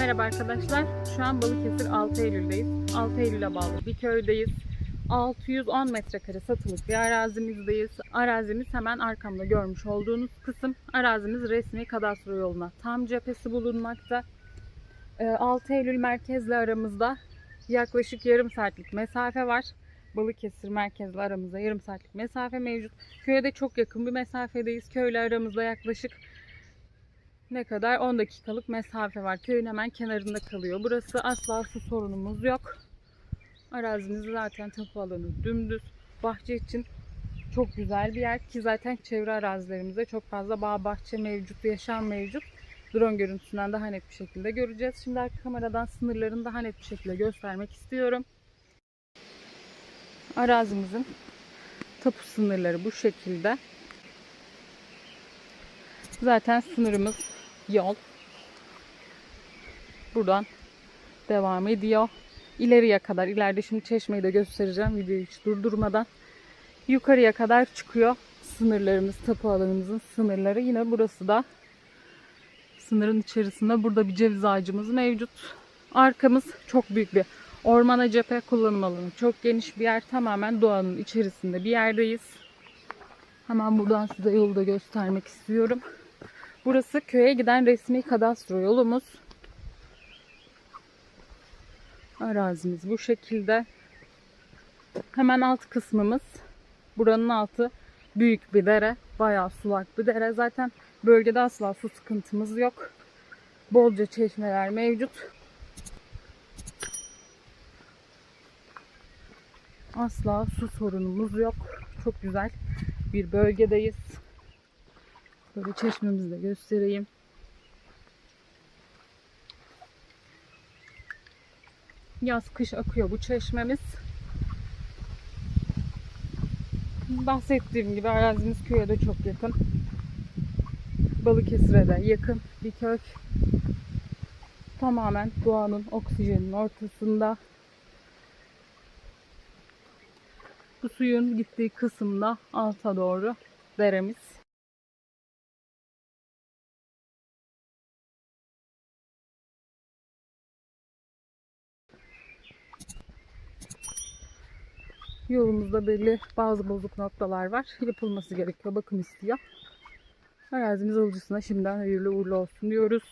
merhaba arkadaşlar. Şu an Balıkesir 6 Eylül'deyiz. 6 Eylül'e bağlı bir köydeyiz. 610 metrekare satılık bir arazimizdeyiz. Arazimiz hemen arkamda görmüş olduğunuz kısım. Arazimiz resmi kadastro yoluna tam cephesi bulunmakta. Ee, 6 Eylül merkezle aramızda yaklaşık yarım saatlik mesafe var. Balıkesir merkezle aramızda yarım saatlik mesafe mevcut. Köye de çok yakın bir mesafedeyiz. Köyle aramızda yaklaşık ne kadar 10 dakikalık mesafe var. Köyün hemen kenarında kalıyor. Burası asla su sorunumuz yok. Arazimiz zaten tapu alanı dümdüz. Bahçe için çok güzel bir yer ki zaten çevre arazilerimizde çok fazla bağ bahçe mevcut, yaşam mevcut. Drone görüntüsünden daha net bir şekilde göreceğiz. Şimdi arka kameradan sınırlarını daha net bir şekilde göstermek istiyorum. Arazimizin tapu sınırları bu şekilde. Zaten sınırımız yol. Buradan devam ediyor. İleriye kadar, ileride şimdi çeşmeyi de göstereceğim videoyu hiç durdurmadan. Yukarıya kadar çıkıyor sınırlarımız, tapu alanımızın sınırları. Yine burası da sınırın içerisinde burada bir ceviz ağacımız mevcut. Arkamız çok büyük bir ormana cephe kullanım alanı. Çok geniş bir yer. Tamamen doğanın içerisinde bir yerdeyiz. Hemen buradan size yolu da göstermek istiyorum. Burası köye giden resmi kadastro yolumuz. Arazimiz bu şekilde. Hemen alt kısmımız. Buranın altı büyük bir dere. Bayağı sulak bir dere. Zaten bölgede asla su sıkıntımız yok. Bolca çeşmeler mevcut. Asla su sorunumuz yok. Çok güzel bir bölgedeyiz. Böyle çeşmemizi de göstereyim. Yaz kış akıyor bu çeşmemiz. Bahsettiğim gibi arazimiz köye de çok yakın. Balıkesir'e de yakın bir köy. Tamamen doğanın oksijenin ortasında. Bu suyun gittiği kısımda alta doğru deremiz. Yolumuzda belli bazı bozuk noktalar var. Yapılması gerekiyor. Bakım istiyor. Arazimiz alıcısına şimdiden hayırlı uğurlu olsun diyoruz.